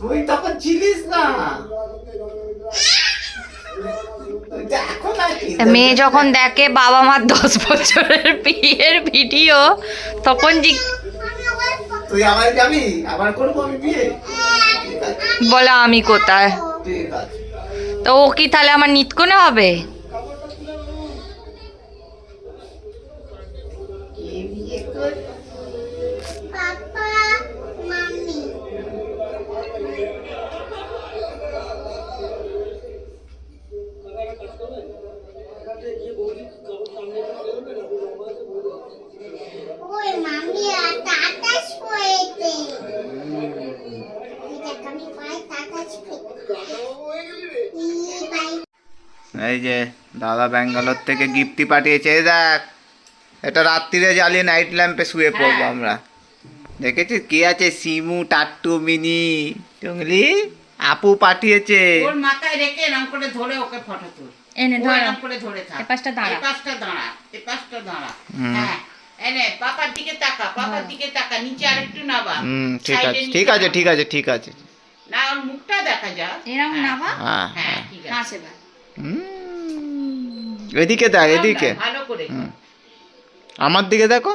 তুই তখন ছিলিস না। মেয়ে যখন দেখে বাবা মার দশ বছরের বিয়ের ভিডিও তখন জি- তুই আমার যাবি? আবার করব আমি বিয়ে? বলে আমি কোথায়? ঠিক আছে। তো ও কি তাহলে আমার নিতকোনে হবে কে বিয়ে করবে? ওই মামি তাতাস পড়েছে আমি পাই তাতাস এই যে দাদা ব্যাঙ্গালোর থেকে গিফটি পাঠিয়েছে এই দেখ। এটা রাত্রিরে জ্বালিয়ে নাইট ল্যাম্পে শুয়ে পড়ব আমরা। দেখেছিস কি আছে? সিমু টাট্টু মিনি টুংলি আপু পাঠিয়েছে। ওর মাথায় রেখে এরম করে ধরে ওকে ফটো তুল। এনে ও এরম করে ধরে থাক। এ পাশটা দাঁড়া। এ পাশটা দাঁড়া। এ পাশটা দাঁড়া। হুম। হ্যাঁ। এনে পাপার দিকে তাকা পাপার দিকে তাকা নিচে আরেকটু নাবা হুম ঠিক আছে ঠিক আছে ঠিক আছে ঠিক আছে। না ওর মুখটা দেখা যা এরকম নাবা হ্যাঁ হ্যাঁ হ্যাঁ। ঠিক আছে। সেবা হুম, এদিকে দেখ এদিকে। আমার দিকে দেখো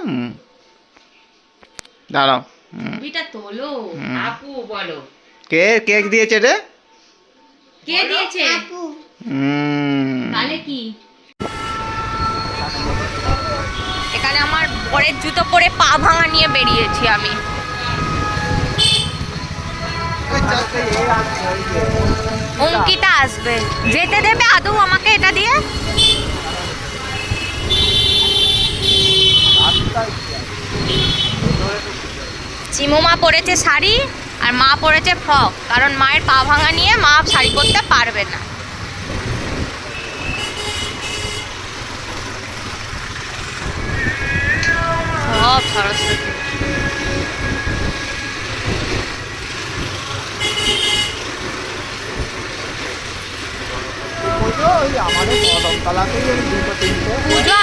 দাঁড়াও তোলো আপু বলো। কে কেক দিয়েছে রে? কে দিয়েছে? আপু। তাহলে কি? এখানে আমার বরের জুতো পরে পা ভাঙা নিয়ে বেরিয়েছি আমি। অঙ্কিতা আসবে। যেতে দেবে আদৌ আমাকে এটা দিয়ে? চিমুমা পরেছে শাড়ি আর মা পরেছে ফ্রক কারণ মায়ের পা ভাঙা নিয়ে মা শাড়ি পরতে পারবে না। সব সরস্বতী। পুজো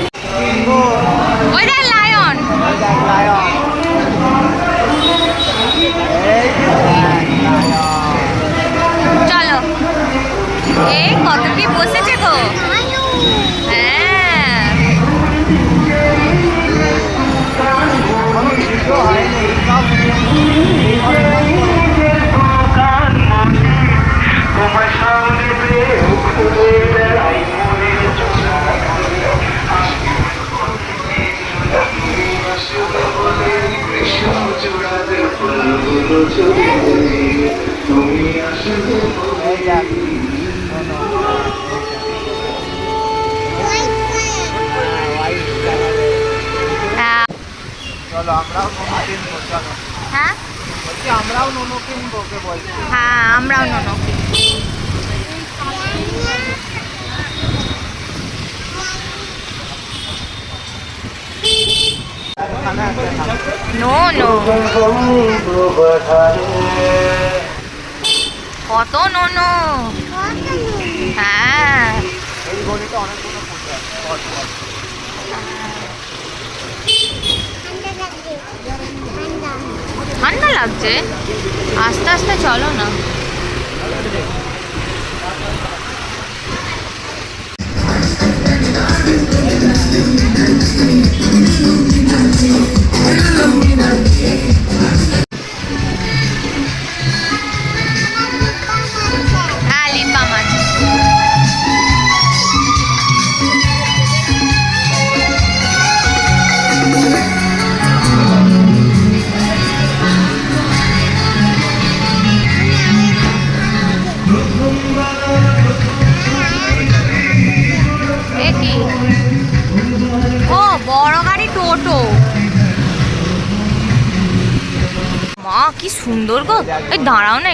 আমরাও নোনো হ্যাঁ? আমরাও নোনো কিনবো হ্যাঁ আমরাও ননো নো নো। কত নো নো হ্যাঁ এই গলিতে অনেকগুলো পূজা ঠান্ডা লাগছে। আস্তে আস্তে চলো না। হ্যাঁ ও বড় গাড়ি টোটো। মা কি সুন্দর গো। এই দাঁড়াও না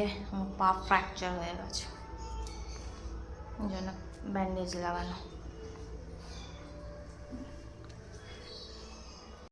যে আমার পা ফ্র্যাকচার হয়ে গেছে ওই জন্য ব্যান্ডেজ লাগানো